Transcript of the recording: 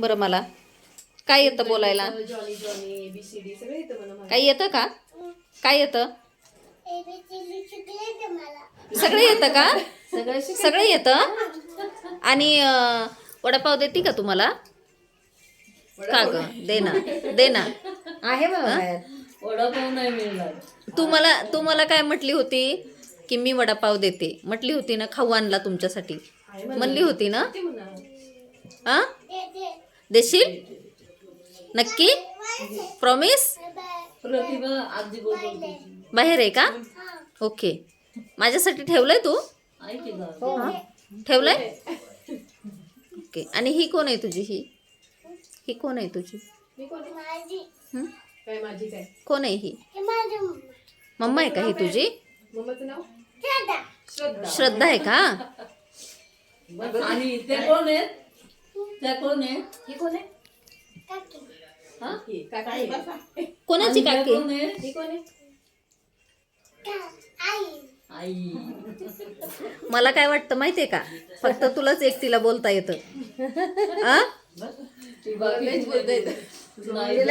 सांग बरं मला. काय येतं बोलायला? जॉनी जॉनी एबीसीडी सगळं येतं मला काय येतं का? काय येतं? सगळं येतं का? सगळं सगळं येतं? आणि अं, वडापाव देते का तुम्हाला? का ग? दे ना दे ना. आहे बाबा वडापाव नाही मिळणार. तू मला तू मला काय म्हटली होती? की मी वडापाव देते. म्हटली होती ना खाऊ आणला तुमच्यासाठी. म्हणली होती ना? ते म्हणा. हा देशील? नक्की? प्रॉमिस बाहेर आहे का? ओके. माझ्यासाठी ठेवलंय तू. हो? ठेवलंय? ओके. आणि ही कोण आहे तुझी ही? ही कोण आहे तुझी? मी कोण आहे? हं? काय माझी काय कोण आहे ही? मम्मा आहे का ही तुझी? मम्माचं नाव? श्रद्धा श्रद्धा आहे का? आणि ते कोण आहेत? त्या कोण आहे? ही कोण आहे? हा? ही काका. आहे. कोणाची आणि त्या काकी? कोण आहे? ही कोण आहे? आई. मला काय वाटतं माहितीये का? फक्त तुलाच एकटीला बोलता येतं. आ ती बाकी लयच बोलता. येतं. नाही.